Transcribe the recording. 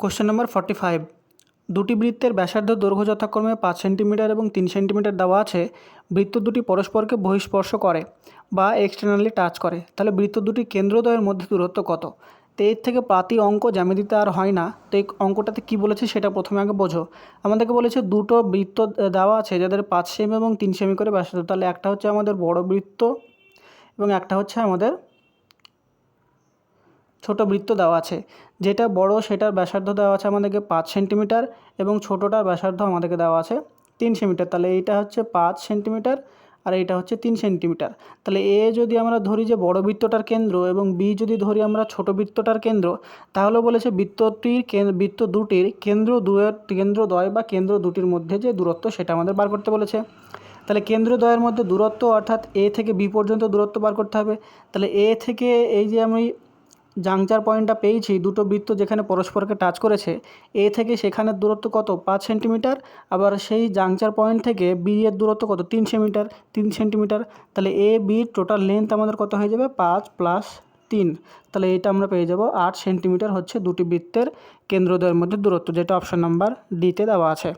Question number forty five দুটি বৃত্তের ব্যাসার্ধ দৈর্ঘ্য যথাক্রমে পাঁচ সেন্টিমিটার এবং তিন সেন্টিমিটার দেওয়া আছে। বৃত্ত দুটি পরস্পরকে বহিঃস্পর্শ করে বা এক্সটার্নালি টাচ করে। তাহলে বৃত্ত দুটি কেন্দ্রদ্বয়ের মধ্যে দূরত্ব কত? তো এর থেকে প্রাতি অঙ্ক জ্যামিতিতে আর হয় না। তো এই অঙ্কটাতে কী বলেছে সেটা প্রথমে আগে বোঝো। আমাদেরকে বলেছে দুটো বৃত্ত দেওয়া আছে যাদের পাঁচ সেমি এবং তিন সেমি করে ব্যাসার্ধ। তাহলে একটা হচ্ছে আমাদের বড় বৃত্ত এবং একটা হচ্ছে আমাদের ছোট বৃত্ত দেওয়া আছে। যেটা বড়, সেটার ব্যাসার্ধ দেওয়া আছে আমাদেরকে পাঁচ সেন্টিমিটার এবং ছোটোটার ব্যাসার্ধ আমাদেরকে দেওয়া আছে তিন সেন্টিমিটার। তাহলে এইটা হচ্ছে পাঁচ সেন্টিমিটার আর এইটা হচ্ছে তিন সেন্টিমিটার। তাহলে এ যদি আমরা ধরি যে বড় বৃত্তটার কেন্দ্র এবং বি যদি ধরি আমরা ছোট বৃত্তটার কেন্দ্র, তাহলে বলেছে বৃত্তটির বৃত্ত দুটির কেন্দ্র দুয়ের কেন্দ্রদ্বয় বা কেন্দ্র দুটির মধ্যে যে দূরত্ব, সেটা আমাদের বার করতে বলেছে। তাহলে কেন্দ্রদ্বয়ের মধ্যে দূরত্ব অর্থাৎ এ থেকে বি পর্যন্ত দূরত্ব বার করতে হবে। তাহলে এ থেকে এই যে আমি জাংচার পয়েন্টটা পেয়েছি দুটো বৃত্ত যেখানে পরস্পরকে টাচ করেছে, এ থেকে সেখানের দূরত্ব কত? পাঁচ সেন্টিমিটার? আবার সেই জাংচার পয়েন্ট থেকে বি এর দূরত্ব কত? তিন সেন্টিমিটার? তিন সেন্টিমিটার? তাহলে এ, বি টোটাল লেন্থ আমাদের কত হয়ে যাবে? পাঁচ প্লাস তিন। তাহলে এটা আমরা পেয়ে যাব, আট সেন্টিমিটার হচ্ছে দুটি বৃত্তের কেন্দ্রদ্বয়ের মধ্যে দূরত্ব, যেটা অপশন নাম্বার ডিতে দেওয়া আছে।